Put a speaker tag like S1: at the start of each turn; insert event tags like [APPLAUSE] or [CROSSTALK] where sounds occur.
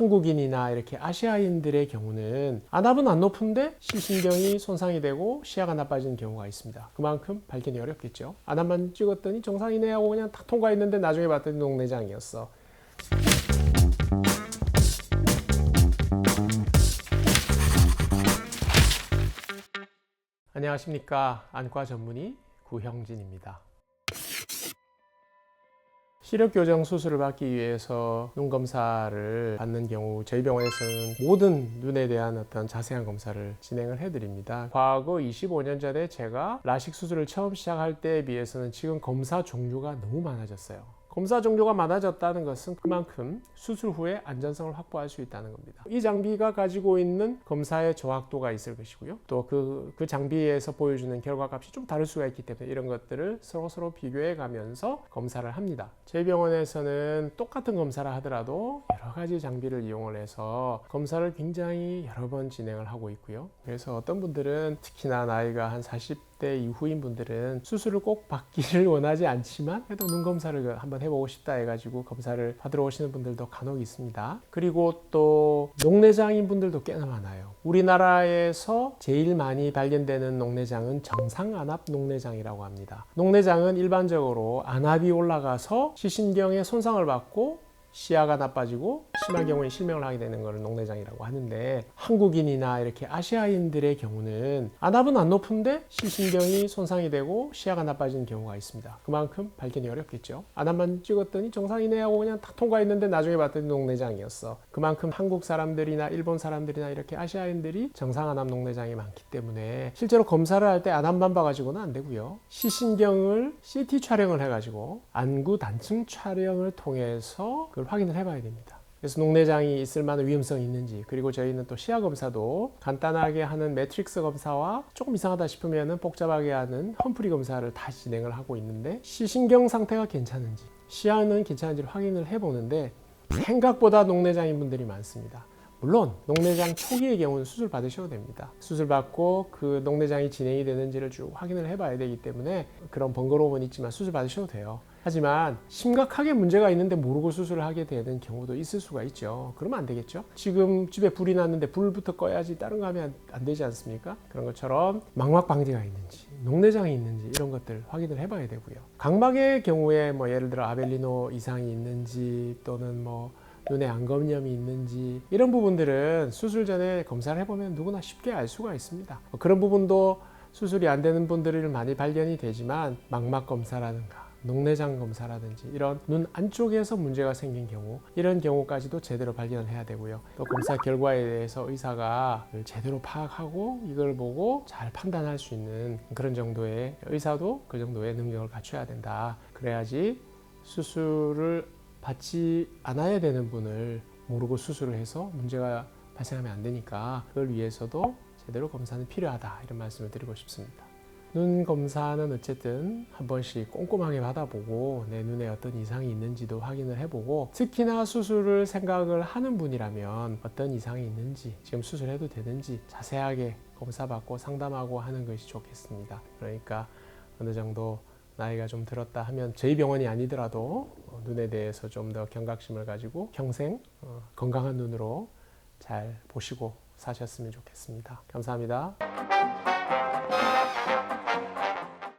S1: 한국인이나 이렇게 아시아인들의 경우는 안압은 안 높은데 시신경이 손상이 되고 시야가 나빠지는 경우가 있습니다. 그만큼 발견이 어렵겠죠. 안압만 찍었더니 정상이네 하고 그냥 탁 통과했는데 나중에 봤더니 녹내장이었어. 안녕하십니까 안과 전문의 구형진입니다. 시력 교정 수술을 받기 위해서 눈 검사를 받는 경우 저희 병원에서는 모든 눈에 대한 어떤 자세한 검사를 진행을 해드립니다. 과거 25년 전에 제가 라식 수술을 처음 시작할 때에 비해서는 지금 검사 종류가 너무 많아졌어요. 검사 종류가 많아졌다는 것은 그만큼 수술 후에 안전성을 확보할 수 있다는 겁니다. 이 장비가 가지고 있는 검사의 정확도가 있을 것이고요. 또그 그 장비에서 보여주는 결과값이 좀 다를 수가 있기 때문에 이런 것들을 서로 서로 비교해 가면서 검사를 합니다. 저희 병원에서는 똑같은 검사를 하더라도 여러 가지 장비를 이용을 해서 검사를 굉장히 여러 번 진행을 하고 있고요. 그래서 어떤 분들은 특히나 나이가 한 40 대 이후인 분들은 수술을 꼭 받기를 [LAUGHS] 원하지 않지만 그래도 눈 검사를 한번 해보고 싶다 해가지고 검사를 받으러 오시는 분들도 간혹 있습니다. 그리고 또 녹내장인 분들도 꽤나 많아요. 우리나라에서 제일 많이 발견되는 녹내장은 정상 안압 녹내장이라고 합니다. 녹내장은 일반적으로 안압이 올라가서 시신경에 손상을 받고 시야가 나빠지고 심한 경우에 실명을 하게 되는 것을 녹내장이라고 하는데 한국인이나 이렇게 아시아인들의 경우는 안압은 안 높은데 시신경이 손상이 되고 시야가 나빠지는 경우가 있습니다. 그만큼 발견이 어렵겠죠. 안압만 찍었더니 정상이네 하고 그냥 탁 통과했는데 나중에 봤더니 녹내장이었어. 그만큼 한국 사람들이나 일본 사람들이나 이렇게 아시아인들이 정상 안압 녹내장이 많기 때문에 실제로 검사를 할 때 안압만 봐가지고는 안 되고요. 시신경을 CT 촬영을 해가지고 안구 단층 촬영을 통해서 그걸 확인을 해봐야 됩니다. 그래서 녹내장이 있을 만한 위험성이 있는지 그리고 저희는 또 시야 검사도 간단하게 하는 매트릭스 검사와 조금 이상하다 싶으면 복잡하게 하는 험프리 검사를 다시 진행을 하고 있는데 시신경 상태가 괜찮은지 시야는 괜찮은지를 확인을 해보는데 생각보다 녹내장인 분들이 많습니다. 물론 녹내장 초기의 경우는 수술 받으셔도 됩니다. 수술 받고 그 녹내장이 진행이 되는지를 쭉 확인을 해봐야 되기 때문에 그런 번거로움은 있지만 수술 받으셔도 돼요. 하지만 심각하게 문제가 있는데 모르고 수술을 하게 되는 경우도 있을 수가 있죠. 그러면 안 되겠죠. 지금 집에 불이 났는데 불부터 꺼야지 다른 거 하면 안 되지 않습니까? 그런 것처럼 망막 방지가 있는지, 녹내장이 있는지 이런 것들 확인을 해봐야 되고요. 각막의 경우에 뭐 예를 들어 아벨리노 이상이 있는지 또는 뭐 눈에 안검염이 있는지 이런 부분들은 수술 전에 검사를 해보면 누구나 쉽게 알 수가 있습니다. 뭐 그런 부분도 수술이 안 되는 분들을 많이 발견이 되지만 망막 검사라든가 녹내장 검사라든지 이런 눈 안쪽에서 문제가 생긴 경우 이런 경우까지도 제대로 발견해야 되고요. 또 검사 결과에 대해서 의사가 제대로 파악하고 이걸 보고 잘 판단할 수 있는 그런 정도의 의사도 그 정도의 능력을 갖춰야 된다. 그래야지 수술을 받지 않아야 되는 분을 모르고 수술을 해서 문제가 발생하면 안 되니까 그걸 위해서도 제대로 검사는 필요하다 이런 말씀을 드리고 싶습니다. 눈 검사는 어쨌든 한 번씩 꼼꼼하게 받아보고 내 눈에 어떤 이상이 있는지도 확인을 해보고 특히나 수술을 생각을 하는 분이라면 어떤 이상이 있는지 지금 수술해도 되는지 자세하게 검사받고 상담하고 하는 것이 좋겠습니다. 그러니까 어느 정도 나이가 좀 들었다 하면 저희 병원이 아니더라도 어, 눈에 대해서 좀 더 경각심을 가지고 평생 어, 건강한 눈으로 잘 보시고 사셨으면 좋겠습니다. 감사합니다.